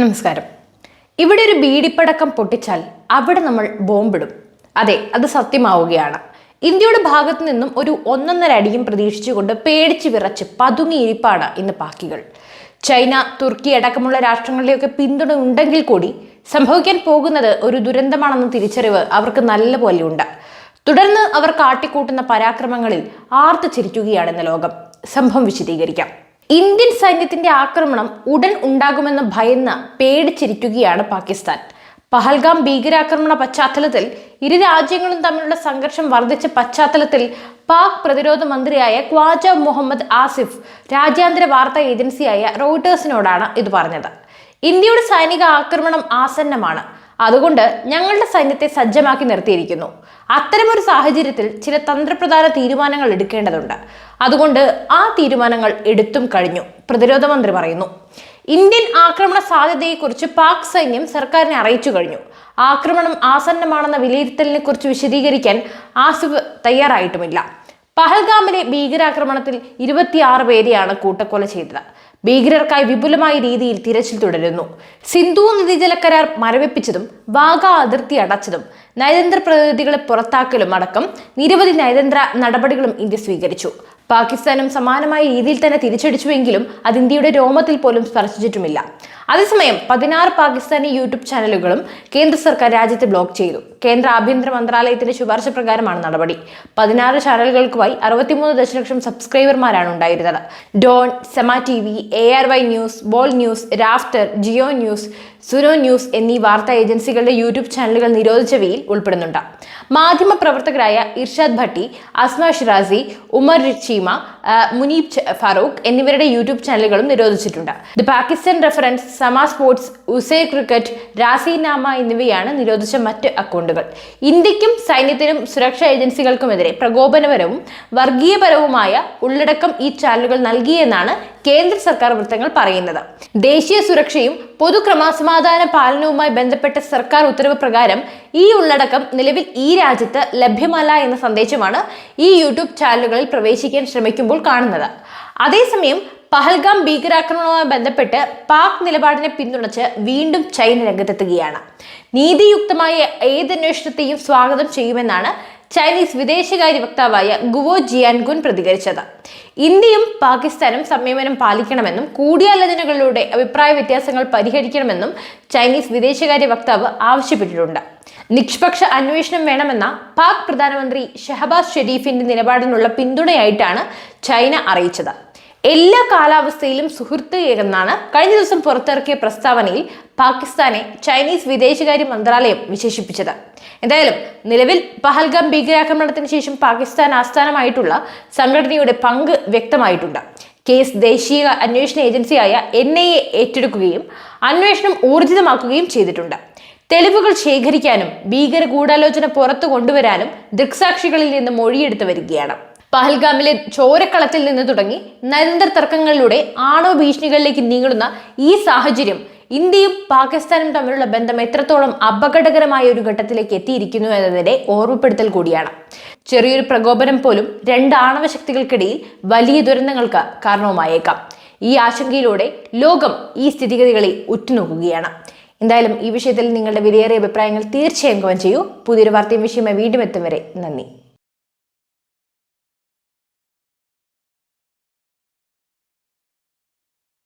നമസ്കാരം. ഇവിടെ ഒരു ബീഡിപ്പടക്കം പൊട്ടിച്ചാൽ അവിടെ നമ്മൾ ബോംബിടും. അതെ അത് സത്യമാവുകയാണ്. ഇന്ത്യയുടെ ഭാഗത്തു നിന്നും ഒരു ഒന്നൊന്നര അടിയും പ്രതീക്ഷിച്ചുകൊണ്ട് പേടിച്ച് വിറച്ച് പതുങ്ങിയിരിപ്പാണ് ഇന്ന് പാക്കികൾ. ചൈന തുർക്കി അടക്കമുള്ള രാഷ്ട്രങ്ങളുടെയൊക്കെ പിന്തുണ ഉണ്ടെങ്കിൽ കൂടി സംഭവിക്കാൻ പോകുന്നത് ഒരു ദുരന്തമാണെന്ന തിരിച്ചറിവ് അവർക്ക് നല്ലപോലെ ഉണ്ട്. തുടർന്ന് അവർ കാട്ടിക്കൂട്ടുന്ന പരാക്രമങ്ങളിൽ ആർത്തു ചിരിക്കുകയാണെന്ന് ലോകം. സംഭവം വിശദീകരിക്കാം. ഇന്ത്യൻ സൈന്യത്തിന്റെ ആക്രമണം ഉടൻ ഉണ്ടാകുമെന്ന് ഭയന്ന് പേടിച്ചിരിക്കുകയാണ് പാകിസ്ഥാൻ. പഹൽഗാം ഭീകരാക്രമണ പശ്ചാത്തലത്തിൽ ഇരു രാജ്യങ്ങളും തമ്മിലുള്ള സംഘർഷം വർദ്ധിച്ച പശ്ചാത്തലത്തിൽ പാക് പ്രതിരോധ മന്ത്രിയായ ഖ്വാജ മുഹമ്മദ് ആസിഫ് രാജ്യാന്തര വാർത്താ ഏജൻസിയായ റോയിട്ടേഴ്സിനോടാണ് ഇത് പറഞ്ഞത്. ഇന്ത്യയുടെ സൈനിക ആക്രമണം ആസന്നമാണ്. അതുകൊണ്ട് ഞങ്ങളുടെ സൈന്യത്തെ സജ്ജമാക്കി നിർത്തിയിരിക്കുന്നു. അത്തരമൊരു സാഹചര്യത്തിൽ ചില തന്ത്രപ്രധാന തീരുമാനങ്ങൾ എടുക്കേണ്ടതുണ്ട്. അതുകൊണ്ട് ആ തീരുമാനങ്ങൾ എടുത്തും കഴിഞ്ഞു പ്രതിരോധ മന്ത്രി പറയുന്നു. ഇന്ത്യൻ ആക്രമണ സാധ്യതയെക്കുറിച്ച് പാക് സൈന്യം സർക്കാരിനെ അറിയിച്ചു കഴിഞ്ഞു. ആക്രമണം ആസന്നമാണെന്ന വിലയിരുത്തലിനെ കുറിച്ച് വിശദീകരിക്കാൻ ആസിഫ് തയ്യാറായിട്ടുമില്ല. പഹൽഗാമിലെ ഭീകരാക്രമണത്തിൽ ഇരുപത്തിയാറ് പേരെയാണ് കൂട്ടക്കൊല ചെയ്തത്. ഭീകരർക്കായി വിപുലമായ രീതിയിൽ തിരച്ചിൽ തുടരുന്നു. സിന്ധു നദീജല കരാർ മരവിപ്പിച്ചതും വാഗ അതിർത്തി അടച്ചതും നയതന്ത്ര പ്രതിനിധികളെ പുറത്താക്കലും അടക്കം നിരവധി നയതന്ത്ര നടപടികളും ഇന്ത്യ സ്വീകരിച്ചു. പാകിസ്ഥാനും സമാനമായ രീതിയിൽ തന്നെ തിരിച്ചടിച്ചുവെങ്കിലും അത് ഇന്ത്യയുടെ രോമത്തിൽ പോലും സ്പർശിച്ചിട്ടുമില്ല. അതേസമയം പതിനാറ് പാകിസ്ഥാനി യൂട്യൂബ് ചാനലുകളും കേന്ദ്ര സർക്കാർ രാജ്യത്ത് ബ്ലോക്ക് ചെയ്തു. കേന്ദ്ര ആഭ്യന്തര മന്ത്രാലയത്തിന്റെ ശുപാർശ പ്രകാരമാണ് നടപടി. പതിനാറ് ചാനലുകൾക്കുമായി അറുപത്തിമൂന്ന് ദശലക്ഷം സബ്സ്ക്രൈബർമാരാണ് ഉണ്ടായിരുന്നത്. Dawn Samaa T V A R Y News Bol News Raftar Geo News Suno News എന്നീ വാർത്താ ഏജൻസികളുടെ യൂട്യൂബ് ചാനലുകൾ നിരോധിച്ചവയിൽ ഉൾപ്പെടുന്നുണ്ട്. മാധ്യമ പ്രവർത്തകരായ ഇർഷാദ് ഭട്ടി അസ്മ ഷിറാസി ഉമർ ചീമ മുനീബ് ഫാറൂഖ് എന്നിവരുടെ യൂട്യൂബ് ചാനലുകളും നിരോധിച്ചിട്ടുണ്ട്. The Pakistan reference Samaa sports ഉസേ ക്രിക്കറ്റ് രാസിനാമ എന്നിവയാണ് നിരോധിച്ച മറ്റ് അക്കൗണ്ടുകൾ. ഇന്ത്യക്കും സൈന്യത്തിനും സുരക്ഷാ ഏജൻസികൾക്കുമെതിരെ പ്രകോപനപരവും വർഗീയപരവുമായ ഉള്ളടക്കം ഈ ചാനലുകൾ നൽകിയെന്നാണ് കേന്ദ്ര സർക്കാർ വൃത്തങ്ങൾ പറയുന്നത്. ദേശീയ സുരക്ഷയും പൊതുക്രമസമാധാന പാലനവുമായി ബന്ധപ്പെട്ട സർക്കാർ ഉത്തരവ് പ്രകാരം ഈ ഉള്ളടക്കം നിലവിൽ ഈ രാജ്യത്ത് ലഭ്യമല്ല എന്ന സന്ദേശമാണ് ഈ യൂട്യൂബ് ചാനലുകളിൽ പ്രവേശിക്കാൻ ശ്രമിക്കുമ്പോൾ കാണുന്നത്. അതേസമയം പഹൽഗാം ഭീകരാക്രമണവുമായി ബന്ധപ്പെട്ട് പാക് നിലപാടിനെ പിന്തുണച്ച് വീണ്ടും ചൈന രംഗത്തെത്തുകയാണ്. നീതിയുക്തമായ ഏതന്വേഷണത്തെയും സ്വാഗതം ചെയ്യുമെന്നാണ് ചൈനീസ് വിദേശകാര്യ വക്താവായ ഗുവോ ജിയാൻഗുൻ പ്രതികരിച്ചത്. ഇന്ത്യയും പാകിസ്ഥാനും സംയമനം പാലിക്കണമെന്നും കൂടിയാലോചനകളിലൂടെ അഭിപ്രായ വ്യത്യാസങ്ങൾ പരിഹരിക്കണമെന്നും ചൈനീസ് വിദേശകാര്യ വക്താവ് ആവശ്യപ്പെട്ടിട്ടുണ്ട്. നിഷ്പക്ഷ അന്വേഷണം വേണമെന്ന പാക് പ്രധാനമന്ത്രി ഷഹബാസ് ഷെരീഫിന്റെ നിലപാടിനുള്ള പിന്തുണയായിട്ടാണ് ചൈന അറിയിച്ചത്. എല്ലാ കാലാവസ്ഥയിലും സുഹൃത്ത് എന്നാണ് കഴിഞ്ഞ ദിവസം പുറത്തിറക്കിയ പ്രസ്താവനയിൽ പാകിസ്ഥാനെ ചൈനീസ് വിദേശകാര്യ മന്ത്രാലയം വിശേഷിപ്പിച്ചത്. എന്തായാലും നിലവിൽ പഹൽഗാം ഭീകരാക്രമണത്തിന് ശേഷം പാകിസ്ഥാൻ ആസ്ഥാനമായിട്ടുള്ള സംഘടനയുടെ പങ്ക് വ്യക്തമായിട്ടുണ്ട്. കേസ് ദേശീയ അന്വേഷണ ഏജൻസിയായ എൻ ഐ എ ഏറ്റെടുക്കുകയും അന്വേഷണം ഊർജിതമാക്കുകയും ചെയ്തിട്ടുണ്ട്. തെളിവുകൾ ശേഖരിക്കാനും ഭീകര ഗൂഢാലോചന പുറത്തു കൊണ്ടുവരാനും ദൃക്സാക്ഷികളിൽ നിന്ന് മൊഴിയെടുത്തു വരികയാണ്. പഹൽഗാമിലെ ചോരക്കളത്തിൽ നിന്ന് തുടങ്ങി നരന്തര തർക്കങ്ങളിലൂടെ ആണവ ഭീഷണികളിലേക്ക് നീങ്ങുന്ന ഈ സാഹചര്യം ഇന്ത്യയും പാകിസ്ഥാനും തമ്മിലുള്ള ബന്ധം എത്രത്തോളം അപകടകരമായ ഒരു ഘട്ടത്തിലേക്ക് എത്തിയിരിക്കുന്നു എന്നതിന്റെ ഓർമ്മപ്പെടുത്തൽ കൂടിയാണ്. ചെറിയൊരു പ്രകോപനം പോലും രണ്ട് ആണവ ശക്തികൾക്കിടയിൽ വലിയ ദുരന്തങ്ങൾക്ക് കാരണവുമായേക്കാം. ഈ ആശങ്കയിലൂടെ ലോകം ഈ സ്ഥിതിഗതികളെ ഉറ്റുനോക്കുകയാണ്. എന്തായാലും ഈ വിഷയത്തിൽ നിങ്ങളുടെ വിലയേറിയ അഭിപ്രായങ്ങൾ തീർച്ചയായും കമന്റ് ചെയ്യൂ. പുതിയൊരു വാർത്തയും വിഷയമായി വീണ്ടും എത്തും വരെ നന്ദി.